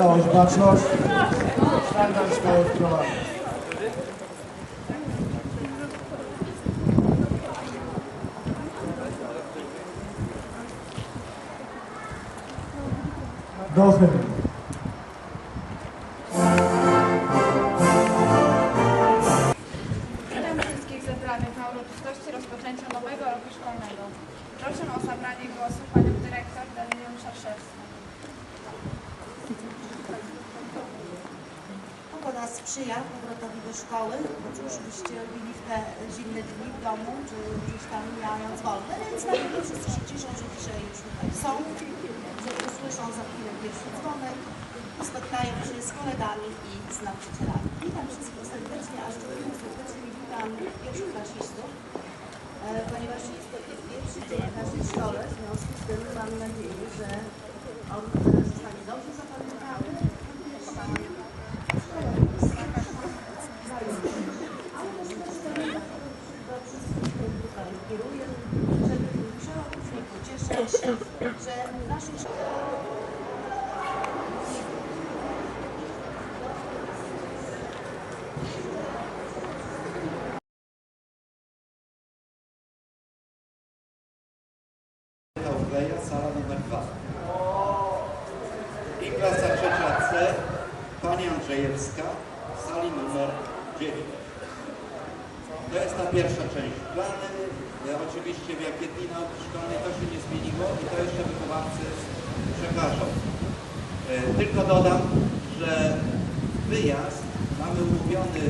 całość, baczność. Standard szkoły wprowadzony. Do uroczystości rozpoczęcia nowego roku szkolnego. Proszę o zabranie głosu panią dyrektor Pogoda sprzyja powrotowi do szkoły, cóż byście robili w te zimne dni w domu, czy gdzieś tam mając wolne, więc na pewno wszyscy się cieszą, że dzisiaj już tutaj są, że usłyszą za chwilę pierwszy dzwonek, spotkają się z kolegami i z nauczycielami. Witam wszystkich serdecznie, a szczególnie serdecznie witam pierwszoklasistów, e, ponieważ jest to pierwszy dzień w naszej szkole, w związku z tym mam nadzieję, że on przełącznie pocieszyć, że w naszej szkole sala numer 2. I klasa trzecia C, pani Andrzejewska, sali numer 9. To jest ta pierwsza część. Plany, oczywiście w jakie dni nauki szkolnej to się nie zmieniło i to jeszcze wychowawcy przekażą. E, Tylko dodam, że wyjazd mamy umówiony